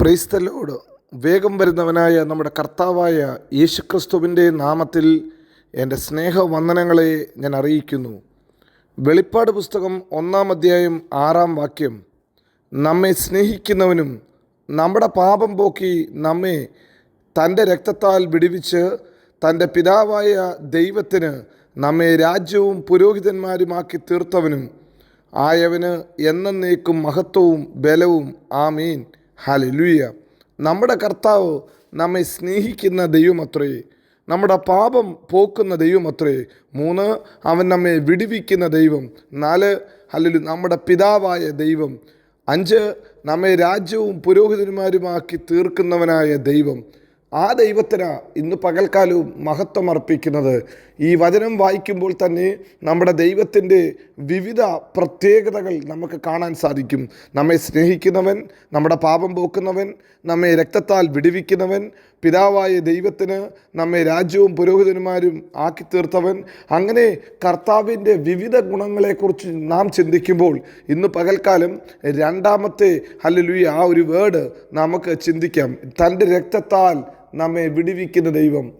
Praise the Lord വേഗം വരുന്നവനായ നമ്മുടെ കർത്താവായ യേശുക്രിസ്തുവിന്റെ നാമത്തിൽ എന്റെ സ്നേഹവന്ദനങ്ങളെ ഞാൻ അറിയിക്കുന്നു. വെളിപ്പാട് പുസ്തകം ഒന്നാം അധ്യായം ആറാം വാക്യം. നമ്മെ സ്നേഹിക്കുന്നവനും നമ്മുടെ പാപം പോക്കി നമ്മെ തന്റെ രക്തത്താൽ വിടിവിച്ച് തന്റെ പിതാവായ ദൈവത്തിന് നമ്മെ രാജ്യവും പുരോഹിതന്മാരുമാക്കി തീർത്തവനും. ആയവന് എന്നേക്കും മഹത്വവും ബലവും. ആമീൻ. ഹലലുയ. നമ്മുടെ കർത്താവ് നമ്മെ സ്നേഹിക്കുന്ന ദൈവമത്രേ നമ്മുടെ പാപം പോക്കുന്ന ദൈവമത്രേ മൂന്ന് അവൻ നമ്മെ വിടുവിക്കുന്ന ദൈവം നാല് ഹലലു നമ്മുടെ പിതാവായ ദൈവം അഞ്ച് നമ്മെ രാജ്യവും പുരോഹിതന്മാരുമാക്കി തീർക്കുന്നവനായ ദൈവം ആ ദൈവത്തിന് ഇന്ന് പകൽക്കാലവും മഹത്വം അർപ്പിക്കുന്നത്. ഈ വചനം വായിക്കുമ്പോൾ തന്നെ നമ്മുടെ ദൈവത്തിന്റെ വിവിധ പ്രത്യേകതകൾ നമുക്ക് കാണാൻ സാധിക്കും. നമ്മെ സ്നേഹിക്കുന്നവൻ നമ്മുടെ പാപം പോക്കുന്നവൻ നമ്മെ രക്തത്താൽ വിടുവിക്കുന്നവൻ പിതാവായ ദൈവത്തിന് നമ്മെ രാജ്യവും പുരോഹിതന്മാരും ആക്കി തീർത്തവൻ അങ്ങനെ കർത്താവിന്റെ വിവിധ ഗുണങ്ങളെക്കുറിച്ച് നാം ചിന്തിക്കുമ്പോൾ ഇന്ന് പകൽക്കാലം രണ്ടാമത്തെ ഹല്ലേലൂയ ആ ഒരു വേർഡ് നമുക്ക് ചിന്തിക്കാം. തന്റെ രക്തത്താൽ നമ്മെ വിടിവിക്കുന്ന ദൈവം.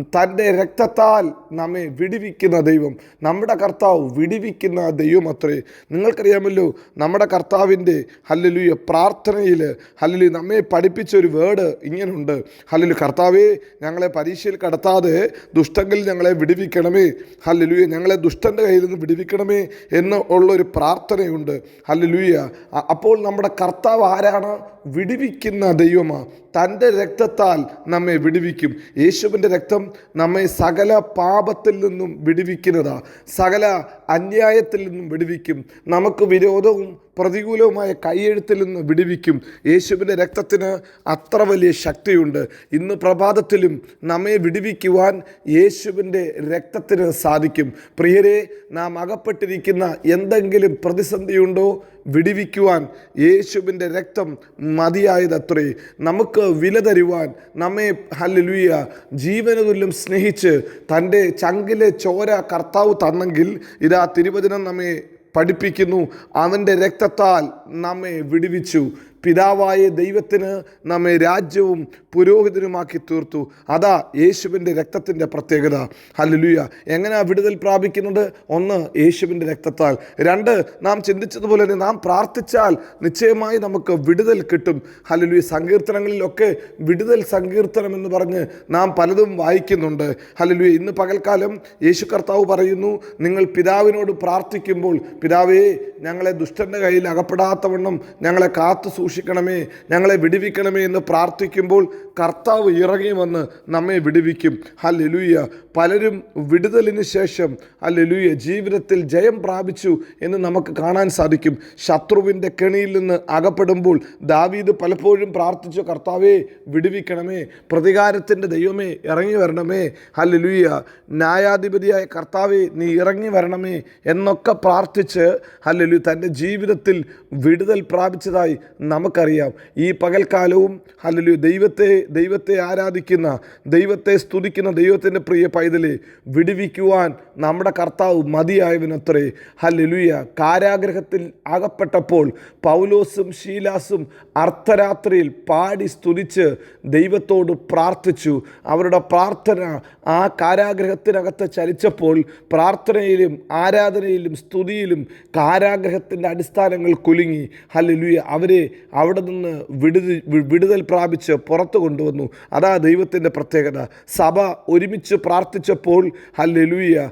തന്റെ രക്തത്താൽ നമ്മെ വിടിവിക്കുന്ന ദൈവം നമ്മുടെ കർത്താവ് വിടിവിക്കുന്ന ദൈവം അത്രേ. നിങ്ങൾക്കറിയാമല്ലോ നമ്മുടെ കർത്താവിന്റെ ഹല്ലലുയ പ്രാർത്ഥനയിൽ ഹല്ലലു നമ്മെ പഠിപ്പിച്ച ഒരു വേർഡ് ഇങ്ങനുണ്ട്. ഹല്ലലു കർത്താവേ ഞങ്ങളെ പരീക്ഷയിൽ കടത്താതെ ദുഷ്ടങ്കിൽ ഞങ്ങളെ വിടിവിക്കണമേ. ഹല്ലലുയ ഞങ്ങളെ ദുഷ്ടന്റെ കയ്യിൽ നിന്ന് വിടിവിക്കണമേ എന്ന് ഉള്ളൊരു പ്രാർത്ഥനയുണ്ട്. ഹല്ലലുയ അപ്പോൾ നമ്മുടെ കർത്താവ് ആരാണ്? വിടിവിക്കുന്ന ദൈവമാണ് തന്റെ രക്തത്താൽ നമ്മെ വിടിവിക്കും. യേശുവിന്റെ രക്തം നമ്മെ സകല പാപത്തിൽ നിന്നും വിടുവിക്കുന്നതാ. സകല അന്യായത്തിൽ നിന്നും വിടുവിക്കും. നമുക്ക് വിരോധവും പ്രതികൂലവുമായ കൈയെഴുത്തിൽ നിന്ന് വിടുവിക്കും. യേശുവിന്റെ രക്തത്തിന് അത്ര വലിയ ശക്തിയുണ്ട്. ഇന്ന് പ്രഭാതത്തിലും നമ്മെ വിടുവിക്കുവാൻ യേശുവിന്റെ രക്തത്തിന് സാധിക്കും. പ്രിയരെ നാം അകപ്പെട്ടിരിക്കുന്ന എന്തെങ്കിലും പ്രതിസന്ധിയുണ്ടോ? വിടുവിക്കുവാൻ യേശുവിന്റെ രക്തം മതിയായതത്രേ. നമുക്ക് വില തരുവാൻ നമ്മെ ഹല്ലുയ ജീവനതുല്യം സ്നേഹിച്ച് തന്റെ ചങ്കിലെ ചോര കർത്താവ് തന്നെങ്കിൽ ഇതാ തിരുവചനം നമ്മെ പഠിപ്പിക്കുന്നു. അവന്റെ രക്തത്താൽ നമ്മെ വിടുവിച്ചു. പിതാവായ ദൈവത്തിന് നമ്മെ രാജ്യവും പുരോഹിതനുമാക്കി തീർത്തു അതാ യേശുവിന്റെ രക്തത്തിന്റെ പ്രത്യേകത. ഹല്ലുലുയ. എങ്ങനെയാ വിടുതൽ പ്രാപിക്കുന്നത്? ഒന്ന് യേശുവിന്റെ രക്തത്താൽ. രണ്ട് നാം ചിന്തിച്ചതുപോലെ തന്നെ നാം പ്രാർത്ഥിച്ചാൽ നിശ്ചയമായി നമുക്ക് വിടുതൽ കിട്ടും. ഹല്ലുലുയ. സങ്കീർത്തനങ്ങളിലൊക്കെ വിടുതൽ സങ്കീർത്തനം എന്ന് പറഞ്ഞ് നാം പലതും വായിക്കുന്നുണ്ട്. ഹല്ലുലുയ. ഇന്ന് പകൽക്കാലം യേശു കർത്താവ് പറയുന്നു നിങ്ങൾ പിതാവിനോട് പ്രാർത്ഥിക്കുമ്പോൾ പിതാവേ ഞങ്ങളെ ദുഷ്ടന്റെ കയ്യിൽ അകപ്പെടാത്തവണ്ണം ഞങ്ങളെ കാത്തു സൂക്ഷിക്കണമേ ഞങ്ങളെ വിടുവിക്കണമേ എന്ന് പ്രാർത്ഥിക്കുമ്പോൾ കർത്താവ് ഇറങ്ങി വന്ന് നമ്മെ വിടുവിക്കും. ഹല്ലുയ പലരും വിടുതലിന് ശേഷം ഹല്ലുയ ജീവിതത്തിൽ ജയം പ്രാപിച്ചു എന്ന് നമുക്ക് കാണാൻ സാധിക്കും. ശത്രുവിന്റെ കെണിയിൽ നിന്ന് അകപ്പെടുമ്പോൾ ദാവീദ് പലപ്പോഴും പ്രാർത്ഥിച്ചു കർത്താവേ വിടുവിക്കണമേ പ്രതികാരത്തിന്റെ ദൈവമേ ഇറങ്ങി വരണമേ. ഹല്ലുയ ന്യായാധിപതിയായ കർത്താവേ നീ ഇറങ്ങി വരണമേ എന്നൊക്കെ പ്രാർത്ഥിച്ച് ഹലലു തന്റെ ജീവിതത്തിൽ വിടുതൽ പ്രാപിച്ചതായി നമുക്കറിയാം. ഈ പകൽക്കാലവും അല്ലെങ്കിൽ ദൈവത്തെ ദൈവത്തെ ആരാധിക്കുന്ന ദൈവത്തെ സ്തുതിക്കുന്ന ദൈവത്തിന്റെ പ്രിയ പൈതലെ വിടുവിക്കുവാൻ നമ്മുടെ കർത്താവ് മതിയായവനത്രേ. ഹല്ലുയ കാരാഗ്രഹത്തിൽ അകപ്പെട്ടപ്പോൾ പൗലോസും ഷീലാസും അർദ്ധരാത്രിയിൽ പാടി സ്തുതിച്ച് ദൈവത്തോട് പ്രാർത്ഥിച്ചു. അവരുടെ പ്രാർത്ഥന ആ കാരാഗ്രഹത്തിനകത്ത് ചലിച്ചപ്പോൾ പ്രാർത്ഥനയിലും ആരാധനയിലും സ്തുതിയിലും കാരാഗ്രഹത്തിന്റെ അടിസ്ഥാനങ്ങൾ കുലുങ്ങി. ഹല്ലുയ അവരെ അവിടെ നിന്ന് വിടുതൽ പ്രാപിച്ച് പുറത്തു കൊണ്ടുവന്നു. അതാ ദൈവത്തിന്റെ പ്രത്യേകത. സഭ ഒരുമിച്ച് പ്രാർത്ഥിച്ചപ്പോൾ ഹല്ലുയ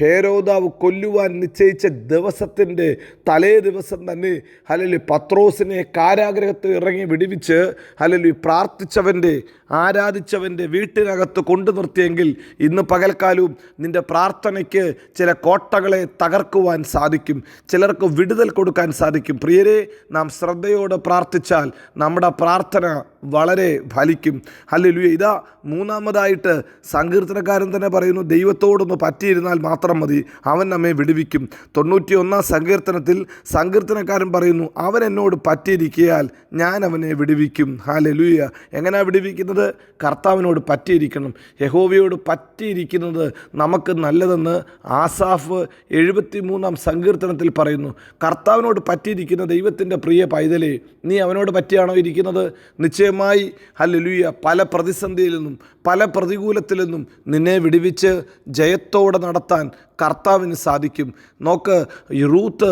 ഭേരോദാവ് കൊല്ലുവാൻ നിശ്ചയിച്ച ദിവസത്തിന്റെ തലേ ദിവസം തന്നെ ഹലലി പത്രോസിനെ കാരാഗ്രഹത്തിൽ ഇറങ്ങി വിടുവിച്ച് ഹലലി പ്രാർത്ഥിച്ചവന്റെ ആരാധിച്ചവന്റെ വീട്ടിനകത്ത് കൊണ്ടു നിർത്തിയെങ്കിൽ ഇന്ന് പകൽക്കാലവും നിന്റെ പ്രാർത്ഥനയ്ക്ക് ചില കോട്ടകളെ തകർക്കുവാൻ സാധിക്കും. ചിലർക്ക് വിടുതൽ കൊടുക്കാൻ സാധിക്കും. പ്രിയരെ നാം ശ്രദ്ധയോടെ പ്രാർത്ഥിച്ചാൽ നമ്മുടെ പ്രാർത്ഥന വളരെ ഫലിക്കും. ഹല്ലേലൂയ. ഇതാ മൂന്നാമതായിട്ട് സങ്കീർത്തനക്കാരൻ തന്നെ പറയുന്നു ദൈവത്തോടൊന്ന് പറ്റിയിരുന്നാൽ മാത്രം മതി. അവൻ നമ്മെ വിടുവിക്കും. തൊണ്ണൂറ്റി ഒന്നാം സങ്കീർത്തനത്തിൽ സങ്കീർത്തനക്കാരൻ പറയുന്നു അവൻ എന്നോട് പറ്റിയിരിക്കിയാൽ ഞാൻ അവനെ വിടുവിക്കും. ഹാലലൂയ എങ്ങനെയാണ് വിടുവിക്കുന്നത്? ഒന്നാമത് കർത്താവിനോട് പറ്റിയിരിക്കണം. യഹോവയോട് പറ്റിയിരിക്കുന്നത് നമുക്ക് നല്ലതെന്ന് ആസാഫ് എഴുപത്തി മൂന്നാം സങ്കീർത്തനത്തിൽ പറയുന്നു. കർത്താവിനോട് പറ്റിയിരിക്കുന്ന ദൈവത്തിന്റെ പ്രിയ പൈതലേ നീ അവനോട് പറ്റിയാണോ ഇരിക്കുന്നത്? നിശ്ചയമായി ഹല്ലേലൂയ പല പ്രതിസന്ധിയിൽ നിന്നും പല പ്രതികൂലത്തിൽ നിന്നും നിന്നെ വിടുവിച്ച് ജയത്തോടെ നടത്താൻ കർത്താവിന് സാധിക്കും. നോക്ക് റൂത്ത്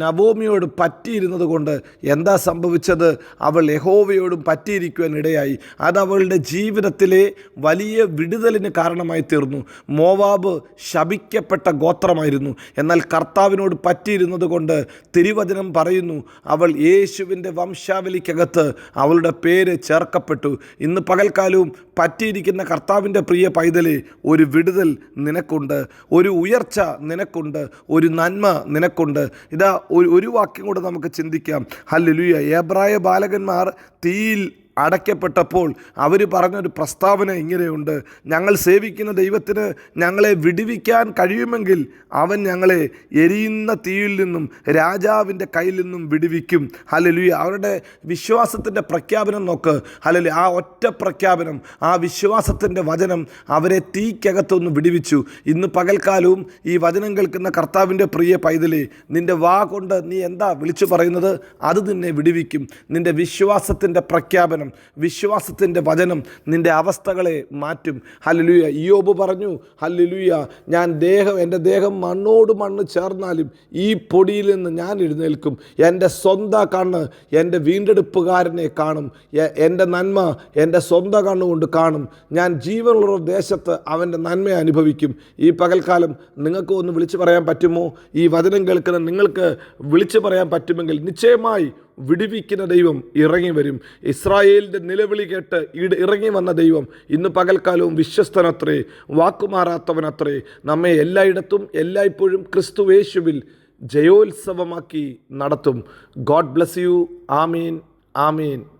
നവോമിയോട് പറ്റിയിരുന്നത് കൊണ്ട് എന്താ സംഭവിച്ചത്? അവൾ യഹോവയോടും പറ്റിയിരിക്കുവാൻ ഇടയായി. അത് അവളുടെ ജീവിതത്തിലെ വലിയ വിടുതലിന് കാരണമായി തീർന്നു. മോവാബ് ശപിക്കപ്പെട്ട ഗോത്രമായിരുന്നു. എന്നാൽ കർത്താവിനോട് പറ്റിയിരുന്നത് കൊണ്ട് തിരുവചനം പറയുന്നു അവൾ യേശുവിന്റെ വംശാവലിക്കകത്ത് അവളുടെ പേര് ചേർക്കപ്പെട്ടു. ഇന്ന് പകൽക്കാലവും പറ്റിയിരിക്കുന്ന കർത്താവിന്റെ പ്രിയ പൈതലെ ഒരു വിടുതൽ നിനക്കുണ്ട്. ഒരു ഉയർച്ച നിനക്കുണ്ട് ഒരു നന്മ നിനക്കുണ്ട്. ഇതാ ഒരു വാക്യം കൂടെ നമുക്ക് ചിന്തിക്കാം. ഹല്ലുയ ഏബ്രായ ബാലകന്മാർ തീയിൽ അടയ്ക്കപ്പെട്ടപ്പോൾ അവർ പറഞ്ഞൊരു പ്രസ്താവന ഇങ്ങനെയുണ്ട്. ഞങ്ങൾ സേവിക്കുന്ന ദൈവത്തിന് ഞങ്ങളെ വിടുവിക്കാൻ കഴിയുമെങ്കിൽ അവൻ ഞങ്ങളെ എരിയുന്ന തീയിൽ നിന്നും രാജാവിന്റെ കയ്യിൽ നിന്നും വിടുവിക്കും. ഹലലുയ അവരുടെ വിശ്വാസത്തിന്റെ പ്രഖ്യാപനം നോക്ക്. ഹലലു ആ ഒറ്റ പ്രഖ്യാപനം ആ വിശ്വാസത്തിന്റെ വചനം അവരെ തീക്കകത്തൊന്ന് വിടുവിച്ചു. ഇന്ന് പകൽക്കാലവും ഈ വചനം കേൾക്കുന്ന കർത്താവിന്റെ പ്രിയ പൈതലേ നിന്റെ വാ കൊണ്ട് നീ എന്താ വിളിച്ചു പറയുന്നത്? അത് നിന്നെ വിടുവിക്കും. നിന്റെ വിശ്വാസത്തിന്റെ പ്രഖ്യാപനം വിശ്വാസത്തിന്റെ വചനം നിന്റെ അവസ്ഥകളെ മാറ്റും. ഹല്ലുയ ഇയോബ് പറഞ്ഞു ഹല്ലുയ ഞാൻ ദേഹം എന്റെ ദേഹം മണ്ണോട് മണ്ണ് ചേർന്നാലും ഈ പൊടിയിൽ നിന്ന് ഞാൻ എഴുന്നേൽക്കും. എന്റെ സ്വന്തം കണ്ണ് എന്റെ വീണ്ടെടുപ്പുകാരനെ കാണും. എന്റെ നന്മ എന്റെ സ്വന്തം കണ്ണുകൊണ്ട് കാണും. ഞാൻ ജീവനുള്ള ദേശത്ത് അവന്റെ നന്മ അനുഭവിക്കും. ഈ പകൽക്കാലം നിങ്ങൾക്ക് ഒന്ന് വിളിച്ചു പറയാൻ പറ്റുമോ? ഈ വചനം കേൾക്കുന്ന നിങ്ങൾക്ക് വിളിച്ചു പറയാൻ പറ്റുമെങ്കിൽ നിശ്ചയമായി വിടുവിക്കുന്ന ദൈവം ഇറങ്ങി വരും. ഇസ്രായേലിന്റെ നിലവിളി കേട്ട് ഇട ഇറങ്ങി വന്ന ദൈവം ഇന്ന് പകൽക്കാലവും വിശ്വസ്തനത്രേ വാക്കുമാറാത്തവനത്രേ. നമ്മെ എല്ലായിടത്തും എല്ലായ്പ്പോഴും ക്രിസ്തുവേശുവിൽ ജയോത്സവമാക്കി നടത്തും. God bless you. Amin. Amin.